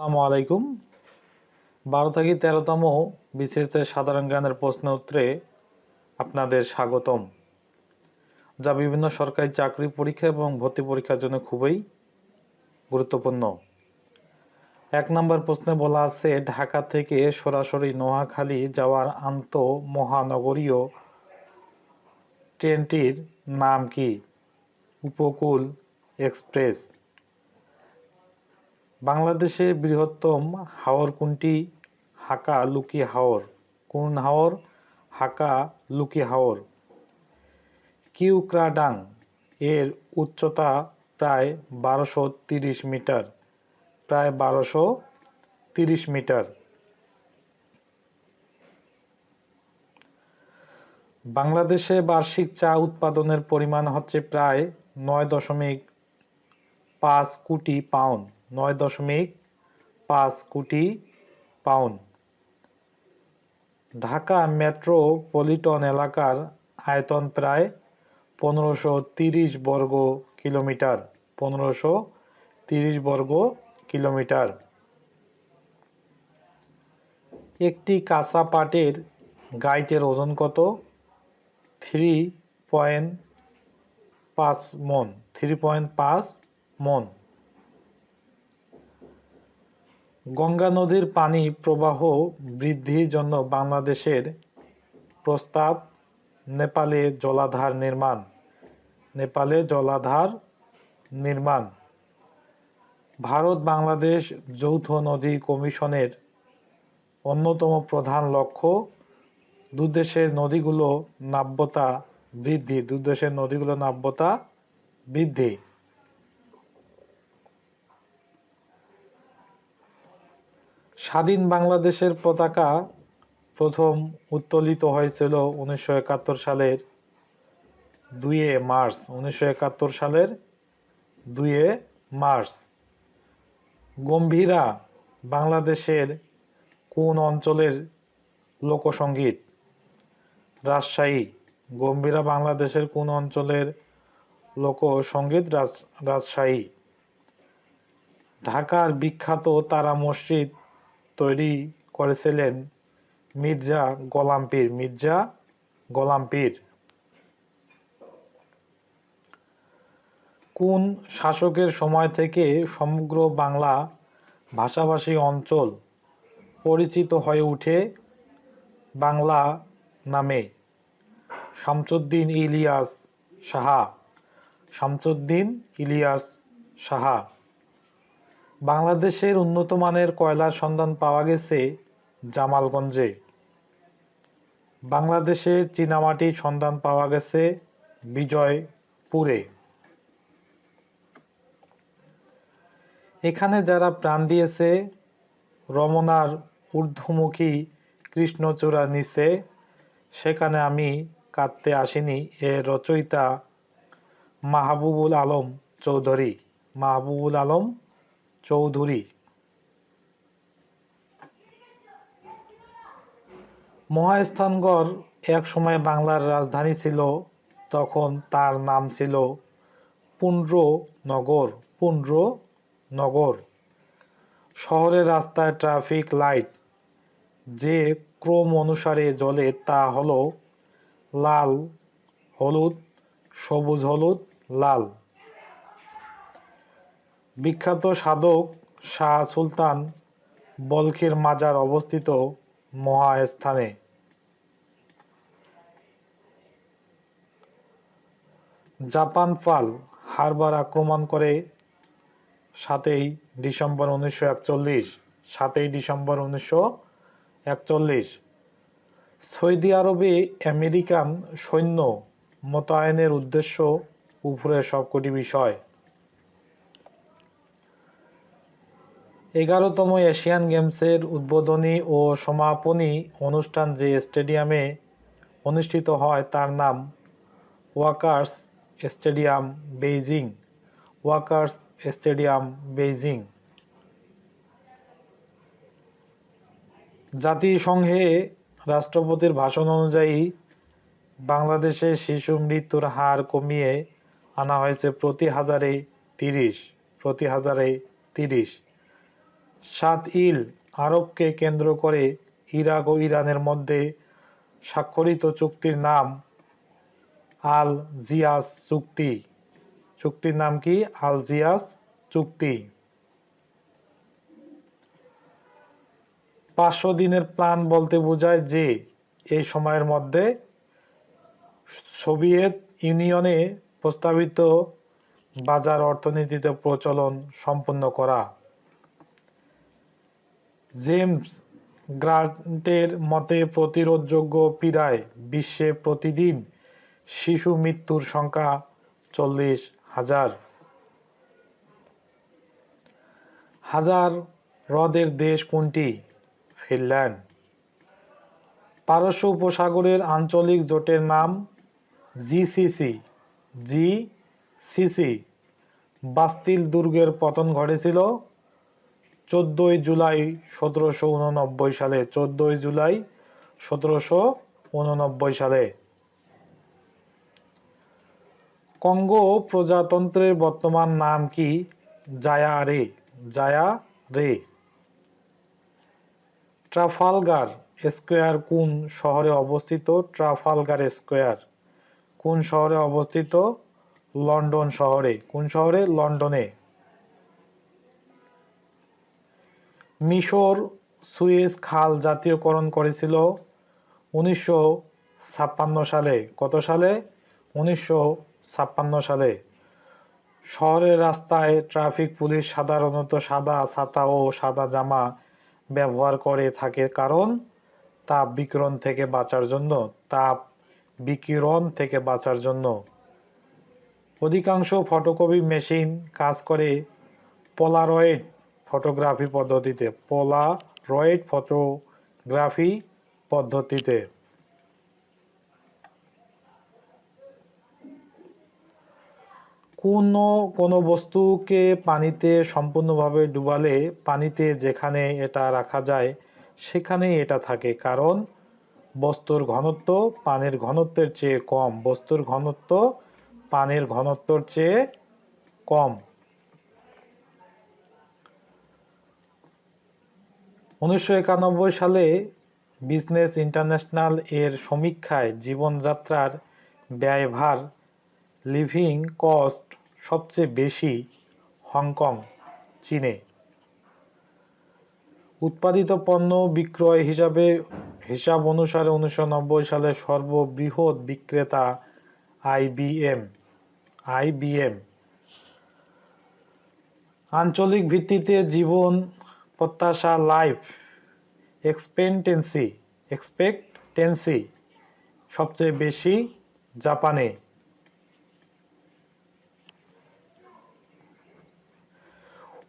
আসসালামু আলাইকুম। বারো থেকে তেরোতম বিশেষ সাধারণ জ্ঞানের প্রশ্ন উত্তরে আপনাদের স্বাগতম। যা বিভিন্ন সরকারি চাকরি পরীক্ষা এবং ভর্তি পরীক্ষার জন্য খুবই গুরুত্বপূর্ণ। এক নম্বর প্রশ্নে বলা আছে, ঢাকা থেকে সরাসরি নোয়াখালী যাওয়ার আন্ত মহানগরীয় ট্রেনটির নাম কি? উপকূল এক্সপ্রেস। বাংলাদেশের বৃহত্তম হাওর কোনটি? হাকা লুকি হাওর। কোন হাওর? হাকা লুকি হাওর। কিউক্রাডাং এর উচ্চতা প্রায় বারোশো তিরিশ মিটার, প্রায় বারোশো তিরিশ মিটার। বাংলাদেশে বার্ষিক চা উৎপাদনের পরিমাণ হচ্ছে প্রায় নয় দশমিক পাঁচ কোটি পাউন্ড। নয় দশমিক পাঁচ কোটি পাউন্ড। ঢাকা মেট্রোপলিটন এলাকার আয়তন প্রায় পনেরোশো তিরিশ বর্গ কিলোমিটার, পনেরোশো তিরিশ বর্গ কিলোমিটার। একটি কাঁচা পাটের গাইটের ওজন কত? থ্রি পয়েন্ট পাঁচ মন থ্রি পয়েন্ট পাঁচ মন। গঙ্গা নদীর পানি প্রবাহ বৃদ্ধির জন্য বাংলাদেশের প্রস্তাব, নেপালে জলাধার নির্মাণ। নেপালে জলাধার নির্মাণ। ভারত বাংলাদেশ যৌথ নদী কমিশনের অন্যতম প্রধান লক্ষ্য দুদেশের নদীগুলো নাব্যতা বৃদ্ধি। দুদেশের নদীগুলো নাব্যতা বৃদ্ধি। স্বাধীন বাংলাদেশের পতাকা প্রথম উত্তোলিত হয়েছিল উনিশশো একাত্তর সালের দুইয়ে মার্চ, উনিশশো একাত্তর সালের দুইয়ে মার্চ। গম্ভীরা বাংলাদেশের কোন অঞ্চলের লোকসঙ্গীত রাজশাহী। গম্ভীরা বাংলাদেশের কোন অঞ্চলের লোকসঙ্গীত রাজ, রাজশাহী। ঢাকার বিখ্যাত তারা মসজিদ তৈরি করেছিলেন মির্জা গোলাম পীর, মির্জা গোলাম পীর। কোন শাসকের সময় থেকে সমগ্র বাংলা ভাষাভাষী অঞ্চল পরিচিত হয়ে ওঠে বাংলা নামে শামসুদ্দিন ইলিয়াস সাহা, শামসুদ্দিন ইলিয়াস সাহা। বাংলাদেশের উন্নত মানের কয়লার সন্ধান পাওয়া গেছে জামালগঞ্জে। বাংলাদেশের চীনামাটির সন্ধান পাওয়া গেছে বিজয়পুরে। এখানে যারা প্রাণ দিয়েছে, রমনার ঊর্ধ্বমুখী কৃষ্ণচূড়া নিচে, সেখানে আমি কাঁদতে আসিনি এর রচয়িতা মাহবুবুল আলম চৌধুরী। মাহবুবুল আলম চৌধুরী। মহাস্থানগড় এক সময় বাংলার রাজধানী ছিল, তখন তার নাম ছিল পুন্ড্র নগর পুন্ড্র নগর শহরের রাস্তায় ট্রাফিক লাইট, যে ক্রম অনুসারে জ্বলে তা হলো লাল, হলুদ, সবুজ, হলুদ, লাল। বিখ্যাত সাধক শাহ সুলতান বলখির মাজার অবস্থিত মহাস্থানে। জাপান পাল হারবার আক্রমণ করে সাতই ডিসেম্বর উনিশশো একচল্লিশ, সাতই ডিসেম্বর উনিশশো একচল্লিশ। সৌদি আরবে আমেরিকান সৈন্য মোতায়েনের উদ্দেশ্য উপরে সবকটি বিষয়। এগারোতম এশিয়ান গেমসের উদ্বোধনী ও সমাপনী অনুষ্ঠান যে স্টেডিয়ামে অনুষ্ঠিত হয় তার নাম Workers Stadium Beijing. Workers Stadium Beijing. জাতিসংঘে রাষ্ট্রপতির ভাষণ অনুযায়ী বাংলাদেশে শিশু মৃত্যুর হার কমিয়ে আনা হয়েছে প্রতি হাজারে তিরিশ, প্রতি হাজারে তিরিশ। সাত ইল আরবকে কেন্দ্র করে ইরাক ও ইরানের মধ্যে স্বাক্ষরিত চুক্তির নাম আল জিয়াস চুক্তি। চুক্তির নাম কি? আল জিয়াস চুক্তি। পাঁচশো দিনের প্ল্যান বলতে বোঝায় যে, এই সময়ের মধ্যে সোভিয়েত ইউনিয়নে প্রস্তাবিত বাজার অর্থনীতিতে প্রচলন সম্পন্ন করা। জেমস গ্রান্টের মতে প্রতিরোধযোগ্য পীড়ায় বিশ্বে প্রতিদিন শিশু মৃত্যুর সংখ্যা চল্লিশ হাজার। হাজার হ্রদের দেশ কোনটি? ফিনল্যান্ড। পারস্য উপসাগরের আঞ্চলিক জোটের নাম জিসিসি। জিসিসি বাস্তিল দুর্গের পতন ঘটেছিল চোদ্দোই জুলাই সতেরোশো উননব্বই সালে, চোদ্দোই জুলাই সতেরোশো উননব্বই সালে। কঙ্গো প্রজাতন্ত্রের বর্তমান নাম কি? জায়া রে জায়া রে। ট্রাফালগার স্কোয়ার কোন শহরে অবস্থিত? ট্রাফালগার স্কোয়ার কোন শহরে অবস্থিত? লন্ডন শহরে। কোন শহরে? লন্ডনে। মিশর সুয়েজ খাল জাতীয়করণ করেছিল উনিশশো ছাপ্পান্ন সালে। কত সালে? উনিশশো ছাপ্পান্ন সালে। শহরের রাস্তায় ট্রাফিক পুলিশ সাধারণত সাদা ছাতা ও সাদা জামা ব্যবহার করে থাকে কারণ তাপ বিকিরণ থেকে বাঁচার জন্য, তাপ বিকিরণ থেকে বাঁচার জন্য। অধিকাংশ ফটোকপি মেশিন কাজ করে পোলারয়েড ফটোগ্রাফি পদ্ধতিতে পোলারয়েড ফটোগ্রাফি পদ্ধতিতে। কোনো কোনো বস্তুকে পানিতে সম্পূর্ণভাবে ডুবালে পানিতে যেখানে এটা রাখা যায়, সেখানেই এটা থাকে। কারণ বস্তুর ঘনত্ব পানির ঘনত্বের চেয়ে কম। বস্তুর ঘনত্ব পানির ঘনত্বর চেয়ে কম। উনিশশো একানব্বই সালে বিজনেস ইন্টারন্যাশনাল এর সমীক্ষায় জীবনযাত্রার ব্যয়ভার, লিভিং কস্ট সবচেয়ে বেশি হংকং, চীনে। উৎপাদিত পণ্য বিক্রয় হিসাবে হিসাব অনুসারে উনিশশো নব্বই সালে সর্ববৃহৎ বিক্রেতা আইবিএম আইবিএম আঞ্চলিক ভিত্তিতে জীবন প্রত্যাশা লাইফ এক্সপেন্টেন্সি এক্সপেক্টেন্সি সবচেয়ে বেশি জাপানে।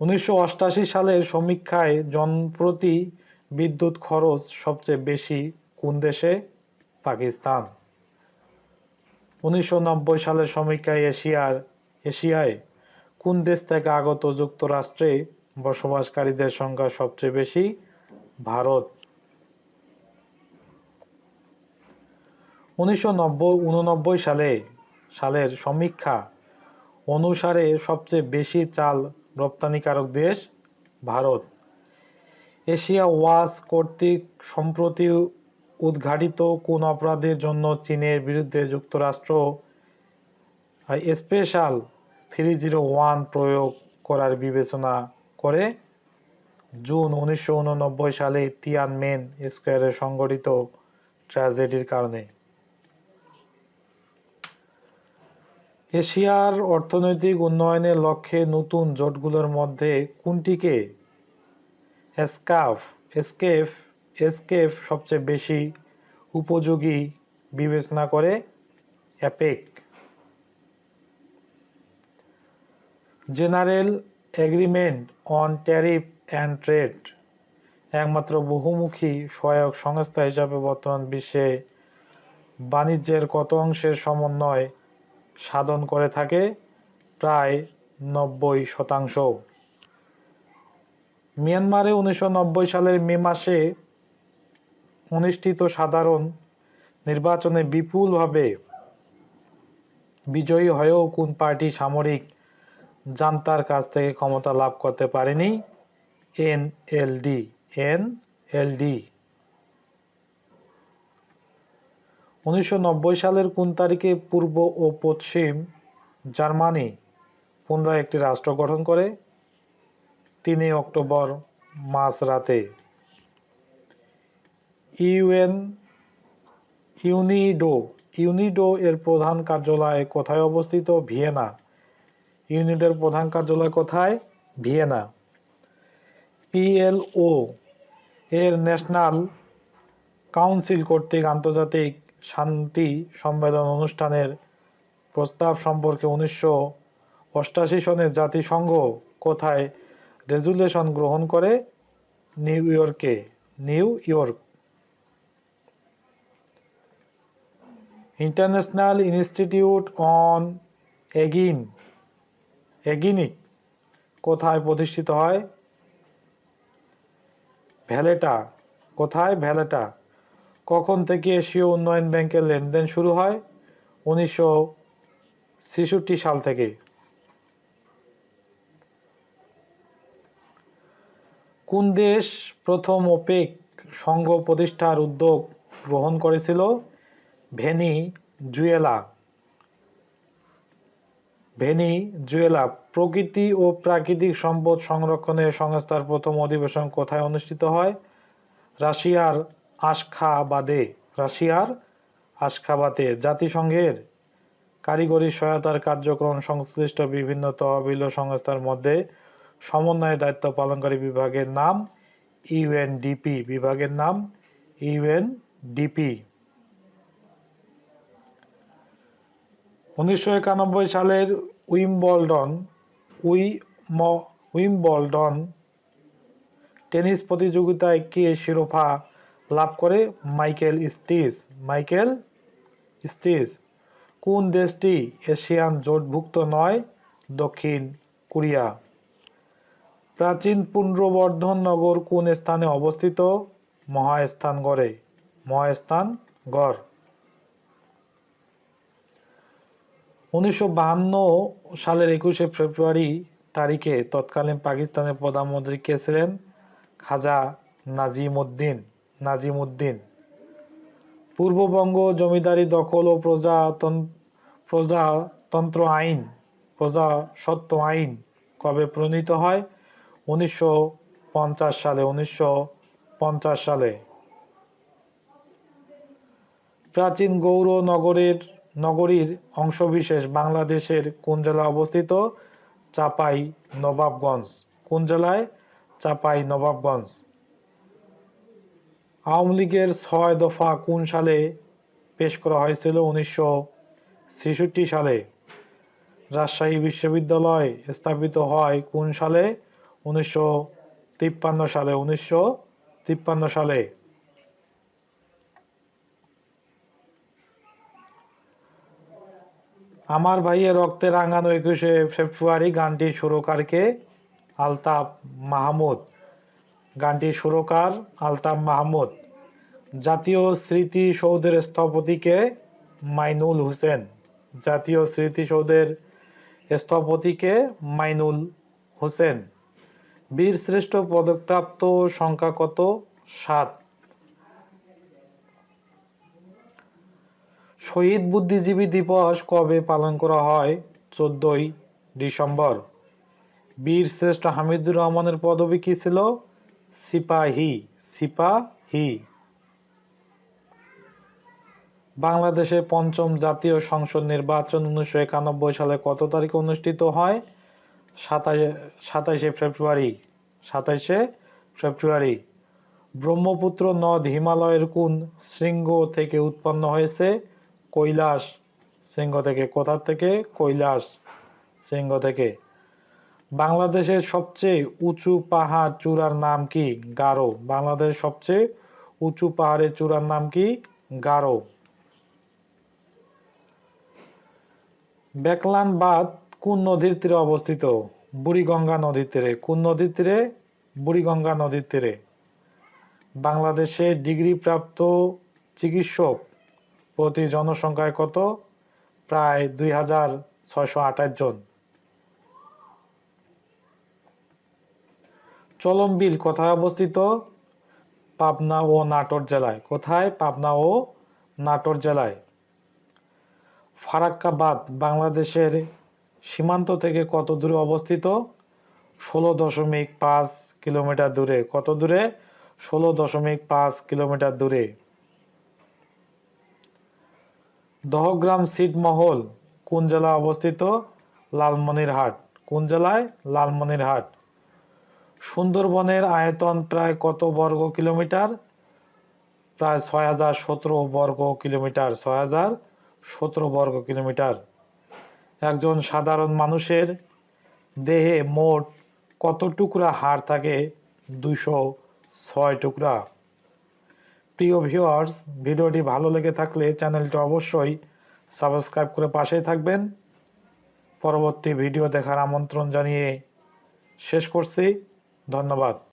উনিশশো সালের সমীক্ষায় জনপ্রতি বিদ্যুৎ খরচ সবচেয়ে বেশি কোন দেশে? পাকিস্তান। উনিশশো নব্বই সালের সমীক্ষায় এশিয়ার, এশিয়ায় কোন দেশ থেকে আগত যুক্তরাষ্ট্রে বসবাসকারীদের সংখ্যা সবচেয়ে বেশি, ভারত। উনিশশো সালে, সালের সমীক্ষা অনুসারে সবচেয়ে বেশি চাল রপ্তানিকারক দেশ ভারত। এশিয়া ওয়াচ কর্তৃক সম্প্রতি উদ্ঘাটিত কোন অপরাধের জন্য চীনের বিরুদ্ধে যুক্তরাষ্ট্র স্পেশাল থ্রি জিরো ওয়ান প্রয়োগ করার বিবেচনা করে জুন উনিশশো উননব্বই সালে তিয়ানমেন স্কোয়ারে সংঘটিত ট্র্যাজেডির কারণে। এশিয়ার অর্থনৈতিক উন্নয়নের লক্ষ্যে নতুন জোটগুলোর মধ্যে কোনটিকে? এসকাফ। এসকেফ এসকেফ সবচেয়ে বেশি উপযোগী বিবেচনা করে APEC. General agreement on tariff and trade, একমাত্র বহুমুখী সহায়ক সংস্থা হিসাবে বর্তমান বিশ্বে বাণিজ্যের কত অংশের সমন্বয় সাধন করে থাকে? প্রায় নব্বই শতাংশ। মিয়ানমারে উনিশশো নব্বই সালের মে মাসে অনুষ্ঠিত সাধারণ নির্বাচনে বিপুলভাবে বিজয়ী হয়েও কোন পার্টি সামরিক জান্তার কাছ থেকে ক্ষমতা লাভ করতে পারেনি। N L D, N L D. উনিশশো সালের কোন তারিখে পূর্ব ও পশ্চিম জার্মানি পুনরায় একটি রাষ্ট্র গঠন করে? তিনই অক্টোবর মাঝরাতে ইউএন, ইউনিডো। ইউনিডো এর প্রধান কার্যালয় কোথায় অবস্থিত? ভিয়েনা। ইউনিডোর প্রধান কার্যালয় কোথায়? ভিয়েনা। পিএলও এর ন্যাশনাল কাউন্সিল কর্তৃক আন্তর্জাতিক শান্তি সম্মেলন অনুষ্ঠানের প্রস্তাব সম্পর্কে উনিশশো অষ্টাশি সনে জাতিসংঘ কোথায় রেজুলেশন গ্রহণ করে? নিউ ইয়র্কে। New York. International Institute on এগিন এগিনিক কোথায় প্রতিষ্ঠিত হয়? ভ্যালেটা, কোথায় ভ্যালেটা? কখন থেকে এশীয় উন্নয়ন ব্যাংকের লেনদেন শুরু হয়? উনিশশো ছেষট্টি সাল থেকে। কোন দেশ প্রথম ওপেক সংঘ প্রতিষ্ঠার উদ্যোগ গ্রহণ করেছিল? ভেনিজুয়েলা ভেনিজুয়েলা প্রকৃতি ও প্রাকৃতিক সম্পদ সংরক্ষণের সংস্থার প্রথম অধিবেশন কোথায় অনুষ্ঠিত হয়? রাশিয়ার আশখাবাদে। রাশিয়ার আশখাবাদে, জাতিসংঘের কারিগরি সহায়তার কার্যক্রম সংশ্লিষ্ট বিভিন্ন তহবিল সংস্থার মধ্যে সমন্বয়ের দায়িত্ব পালনকারী বিভাগের নাম ইউএনডিপি। বিভাগের নাম ইউএনডিপি। উনিশশো একানব্বই সালের উইম্বলডন, উই ম- উইম্বলডন টেনিস প্রতিযোগিতায় কে শিরোপা লাভ করে? মাইকেল স্টিচ মাইকেল স্টিচ কোন দেশটি এশিয়ান জোটভুক্ত নয়? দক্ষিণ কোরিয়া। প্রাচীন পুনর্বর্ধন নগর কোন স্থানে অবস্থিত? মহাস্থানগড়ে। মহাস্থানগড়। উনিশশো সালের একুশে ফেব্রুয়ারি তারিখে তৎকালীন পাকিস্তানের প্রধানমন্ত্রী কে ছিলেন? খাজা নাজিমুদ্দিন নাজিমুদ্দিন। পূর্ববঙ্গ জমিদারি দখল ও প্রজাতন- প্রজাতন্ত্র আইন, প্রজাসত্ব আইন কবে প্রণীত হয়? উনিশশো পঞ্চাশ সালে, উনিশশো পঞ্চাশ সালে। প্রাচীন গৌর নগরের নগরীর অংশবিশেষ বাংলাদেশের কোন জেলায় অবস্থিত? চাপাই, নবাবগঞ্জ। কোন জেলায়? চাপাই, নবাবগঞ্জ। আওয়ামী লীগের ছয় দফা কোন সালে পেশ করা হয়েছিল? উনিশশো ছেষট্টি সালে। রাজশাহী বিশ্ববিদ্যালয় স্থাপিত হয় কোন সালে? উনিশশো তিপ্পান্ন সালে। উনিশশো তিপ্পান্ন সালে। আমার ভাইয়ের রক্তে রাঙানো একুশে ফেব্রুয়ারি গানটি সুরকারকে আলতাফ মাহমুদ গানটির সুরকার আলতাফ মাহমুদ, জাতীয় স্মৃতিসৌধের স্থপতিকে মাইনুল হোসেন, জাতীয় স্মৃতিসৌধের স্থপতিকে মাইনুল হোসেন, বীরশ্রেষ্ঠ পদকপ্রাপ্ত সংখ্যা কত সাত শহীদ বুদ্ধিজীবী দিবস কবে পালন করা হয়? চোদ্দই ডিসেম্বর। বীর শ্রেষ্ঠ হামিদুর রহমানের পদবি কি ছিল? সিপাহি সিপাহি। বাংলাদেশে পঞ্চম জাতীয় সংসদ নির্বাচন উনিশশো একানব্বই সালে কত তারিখে অনুষ্ঠিত হয়? সাতাশে সাতাশে ফেব্রুয়ারি সাতাশে ফেব্রুয়ারি। ব্রহ্মপুত্র নদ হিমালয়ের কোন শৃঙ্গ থেকে উৎপন্ন হয়েছে? কৈলাস শৃঙ্গ থেকে কোথা থেকে? কৈলাস শৃঙ্গ থেকে। বাংলাদেশের সবচেয়ে উঁচু পাহাড় চূড়ার নাম কি? গারো। বাংলাদেশের সবচেয়ে উঁচু পাহাড়ের চূড়ার নাম কি? গারো। বেকলান বাঁধ কোন নদীর তীরে অবস্থিত? বুড়িগঙ্গা নদীর তীরে। কোন নদীর তীরে? বুড়িগঙ্গা নদীর তীরে। বাংলাদেশে ডিগ্রিপ্রাপ্ত চিকিৎসক প্রতি জনসংখ্যায় কত? প্রায় দুই হাজার ছয়শো আঠাশ জন। চলম বিল কোথায় অবস্থিত? পাবনা ও নাটোর জেলায়। কোথায়? পাবনা ও নাটোর জেলায়। ফারাক্কাবাদ বাংলাদেশের সীমান্ত থেকে কত দূরে অবস্থিত? ষোলো দশমিক পাঁচ কিলোমিটার দূরে। কত দূরে? ষোলো দশমিক পাঁচ কিলোমিটার দূরে। দহগ্রাম ছিটমহল কোন জেলায় অবস্থিত? লালমনিরহাট। কোন জেলায়? লালমনিরহাট। সুন্দরবনের আয়তন প্রায় কত বর্গ কিলোমিটার? প্রায় ছয় হাজার সতেরো বর্গ কিলোমিটার। ছয় হাজার সতেরো বর্গ কিলোমিটার। একজন সাধারণ মানুষের দেহে মোট কত টুকরা হাড় থাকে? দুশো ছয় টুকরা। প্রিয় ভিউয়ার্স, ভিডিওটি ভালো লেগে থাকলে চ্যানেলটি অবশ্যই সাবস্ক্রাইব করে পাশেই থাকবেন। পরবর্তী ভিডিও দেখার আমন্ত্রণ জানিয়ে শেষ করছি। ধন্যবাদ।